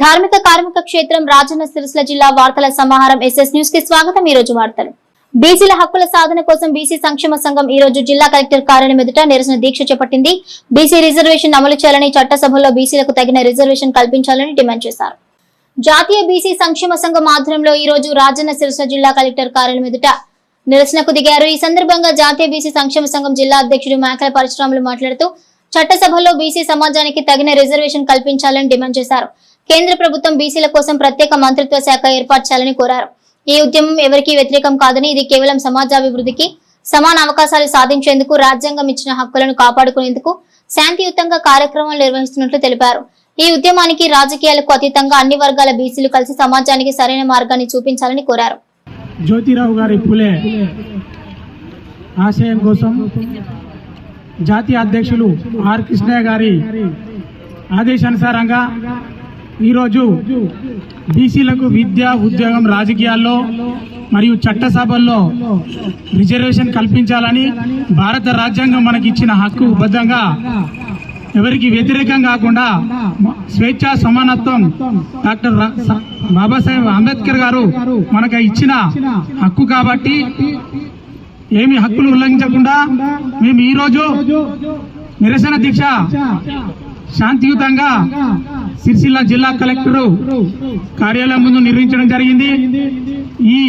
ధార్మిక కార్మిక క్షేత్రం రాజన్న సిరిసిల్ల జిల్లా వార్తల సమాహారం ఎస్ఎస్ న్యూస్కి స్వాగతం. ఈ రోజు వార్తలు. బీసీల హక్కుల సాధన కోసం బీసీ సంక్షేమ సంఘం ఈ రోజు జిల్లా కలెక్టర్ కార్యాలయం ఎదుట నిరసన దీక్ష చేపట్టింది. బీసీ రిజర్వేషన్ అమలు చేయాలని చట్టసభలో బీసీలకు తగిన రిజర్వేషన్ కల్పించాలని డిమాండ్ చేశారు. జాతీయ బీసీ సంక్షేమ సంఘం ఆధ్వర్యంలో ఈ రోజు రాజన్న సిరిసిల్ల జిల్లా కలెక్టర్ కార్యాలయం ఎదుట నిరసనకు దిగారు. ఈ సందర్భంగా జాతీయ బీసీ సంక్షేమ సంఘం జిల్లా అధ్యక్షుడు మేకల పరశురాములు మాట్లాడుతూ చట్టసభలో బీసీ సమాజానికి తగిన రిజర్వేషన్ కల్పించాలని డిమాండ్ చేశారు. కేంద్ర ప్రభుత్వం బీసీల కోసం ప్రత్యేక మంత్రిత్వ శాఖ ఏర్పాటు చేయాలని కోరారు. ఈ ఉద్యమం ఎవరికీ వ్యతిరేకం కాదని ఇది కేవలం సమాజాభివృద్ధికి సమాన అవకాశాలు సాధించేందుకు రాజ్యాంగం ఇచ్చిన హక్కులను కాపాడుకునేందుకు శాంతియుతంగా కార్యక్రమాలు నిర్వహిస్తున్నట్లు తెలిపారు. ఈ ఉద్యమానికి రాజకీయాలకు అతీతంగా అన్ని వర్గాల బీసీలు కలిసి సమాజానికి సరైన మార్గాన్ని చూపించాలని కోరారు. జ్యోతిరావు గారి పులే ఆశయం కోసం జాతీయ అధ్యక్షులు ఆర్ కృష్ణయ్య గారి ఆదేశానుసారంగా ఈరోజు బీసీలకు విద్య ఉద్యోగం రాజకీయాల్లో మరియు చట్టసభల్లో రిజర్వేషన్ కల్పించాలని భారత రాజ్యాంగం మనకిచ్చిన హక్కు బద్ధంగా ఎవరికి వ్యతిరేకం కాకుండా స్వేచ్ఛ సమానత్వం డాక్టర్ బాబాసాహెబ్ అంబేద్కర్ గారు మనకు ఇచ్చిన హక్కు కాబట్టి ఏమి హక్కులు ఉల్లంఘించకుండా మేము ఈరోజు నిరసన దీక్ష శాంతియుతంగా సిరిసిల్ల జిల్లా కలెక్టర్ కార్యాలయం ముందు నిర్వహించడం జరిగింది. ఈ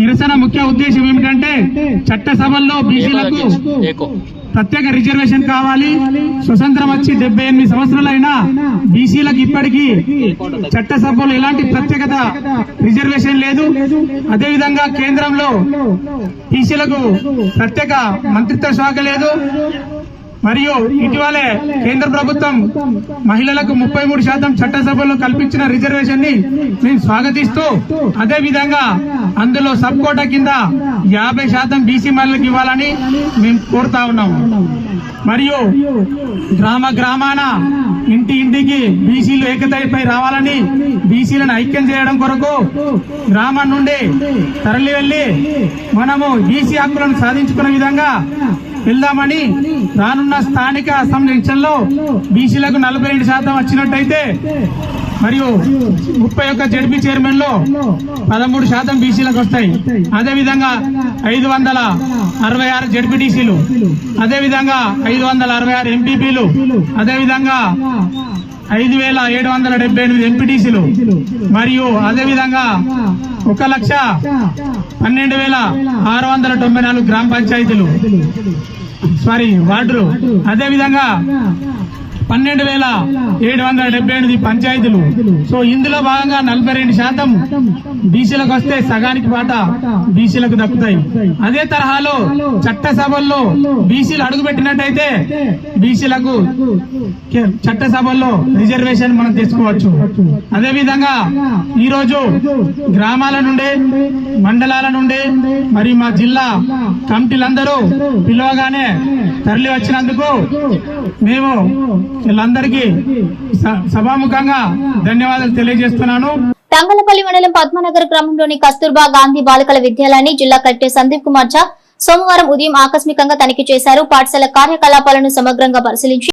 నిరసన ముఖ్య ఉద్దేశం ఏమిటంటే చట్టసభల్లో బీసీలకు ప్రత్యేక రిజర్వేషన్ కావాలి. స్వతంత్రం వచ్చి డెబ్బై ఎనిమిది సంవత్సరాలైనా బీసీలకు ఇప్పటికీ చట్టసభలో ఎలాంటి ప్రత్యేకత రిజర్వేషన్ లేదు. అదేవిధంగా కేంద్రంలో బీసీలకు ప్రత్యేక మంత్రిత్వ శాఖ లేదు. మరియు ఇటీవలే కేంద్ర ప్రభుత్వం మహిళలకు ముప్పై మూడు శాతం చట్టసభలో కల్పించిన రిజర్వేషన్ని మేము స్వాగతిస్తూ అదే విధంగా అందులో సబ్ కోటా కింద యాభై శాతం బీసీ మహిళలకు ఇవ్వాలని మేము కోరుతా ఉన్నాము మరియు గ్రామ గ్రామాన ఇంటి ఇంటికి బీసీలు ఏకతైపై రావాలని బీసీలను ఐక్యం చేయడం కొరకు గ్రామం నుండి తరలి వెళ్ళి మనము బీసీ హక్కులను సాధించుకునే విధంగా వెళ్దామని రానున్న స్థానిక అసెంబ్లీ బీసీలకు నలభై రెండు శాతం వచ్చినట్టయితే మరియు ముప్పై ఒక్క జడ్పీ చైర్మన్లో పదమూడు శాతం బీసీలకు వస్తాయి. అదేవిధంగా ఐదు వందల అరవై ఆరు జడ్పీటీసీలు అదేవిధంగా ఐదు వందల అరవై ఆరు ఎంపీపీలు అదేవిధంగా ఐదు వేల ఏడు వందల డెబ్బై ఎనిమిది ఎంపీటీసీలు. మరియు అదేవిధంగా ఒక లక్ష పన్నెండు వేల ఆరు వందల తొంభై నాలుగు గ్రామ పంచాయతీలు. సారీ వార్డులు. అదేవిధంగా పన్నెండు వేల ఏడు వందల డెబ్బై ఎనిమిది పంచాయతీలు. సో ఇందులో భాగంగా నలభై రెండు శాతం బీసీలకు వస్తే సగానికి పాట బీసీలకు దక్కుతాయి. అదే తరహాలో చట్టసభల్లో బీసీలు అడుగుపెట్టినట్టయితే బీసీలకు చట్టసభల్లో రిజర్వేషన్ మనం తెచ్చుకోవచ్చు అదే విధంగా గ్రామాల నుండి మండలాల నుండి మరి మా జిల్లా కమిటీలందరూ పిలవగానే తరలి వచ్చినందుకు మేము వీళ్ళందరికీ సభాముఖంగా ధన్యవాదాలు తెలియజేస్తున్నాను. తంగలపల్లి మండలం పద్మనగర్ గ్రామంలోని కస్తూర్బా గాంధీ బాలికల విద్యాలయాన్ని జిల్లా కలెక్టర్ సందీప్ కుమార్ ఝా సోమవారం ఉదయం ఆకస్మికంగా తనిఖీ చేశారు. పాఠశాల కార్యకలాపాలను సమగ్రంగా పరిశీలించి